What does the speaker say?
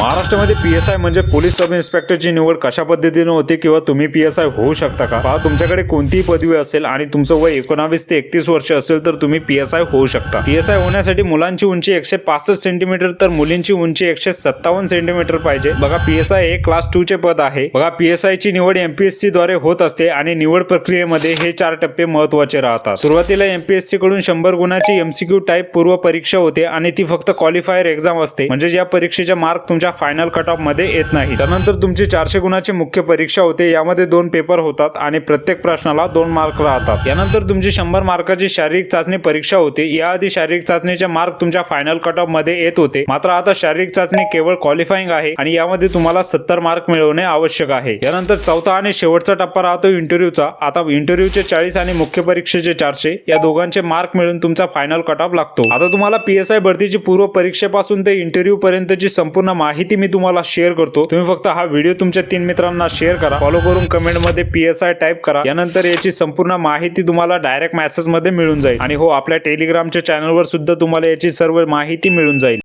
महाराष्ट्रामध्ये P S I म्हणजे police sub इन्स्पेक्टरची निवड कशा पद्धतीने होते किंवा तुम्ही पी एस आय होऊ शकता का? पहा तुमच्याकडे कोणतीही पदवी असेल आणि तुमचं वय एकोणावीस ते एकतीस वर्ष असेल तर तुम्ही पी एस आय होऊ शकता. पी एस आय होण्यासाठी मुलांची उंची एकशे पासष्ट सेंटीमीटर तर मुलींची उंची एकशे सत्तावन्न सेंटीमीटर पाहिजे. बघा पी एस आय हे क्लास टू चे पद आहे. बघा पी एस आय ची निवड एमपीएससी द्वारे होत असते आणि निवड प्रक्रियेमध्ये हे चार टप्पे महत्त्वाचे राहतात. सुरुवातीला एमपीएससी कडून शंभर गुणाची एमसीक्यू टाईप पूर्व परीक्षा होते आणि ती फक्त क्वालिफायर एक्झाम असते. म्हणजे या परीक्षेचे मार्क तुमच्या फायनल कट ऑफमध्ये येत नाही. त्यानंतर तुमची चारशे गुणाची मुख्य परीक्षा होते. यामध्ये दोन पेपर होतात आणि प्रत्येक प्रश्नाला दोन मार्क राहतात. यानंतर तुमची शंभर मार्काची शारीरिक चाचणी परीक्षा होते. याआधी शारीरिक चाचणीचे मार्क तुमच्या फायनल कट ऑफमध्ये येत होते. मात्र आता शारीरिक चाचणी केवळ क्वालिफाईंग आहे आणि यामध्ये तुम्हाला सत्तर मार्क मिळवणे आवश्यक आहे. यानंतर चौथा आणि शेवटचा टप्पा राहतो इंटरव्ह्यूचा आता इंटरव्ह्यूचे चाळीस आणि मुख्य परीक्षेचे चारशे. या दोघांचे मार्क मिळून तुमचा फायनल कट ऑफ लागतो. आता तुम्हाला पीएसआय भरतीची पूर्व परीक्षेपासून ते इंटरव्ह्यू पर्यंतची संपूर्ण माहिती माहिती मी तुम्हाला शेअर करतो. तुम्ही फक्त हा व्हिडिओ तुमच्या तीन मित्रांना शेअर करा. फॉलो करून कमेंटमध्ये पीएसआय टाईप करा. यानंतर याची संपूर्ण माहिती तुम्हाला डायरेक्ट मेसेजमध्ये मिळून जाईल. आणि हो आपल्या टेलिग्रामच्या चॅनलवर सुद्धा तुम्हाला याची सर्व माहिती मिळून जाईल.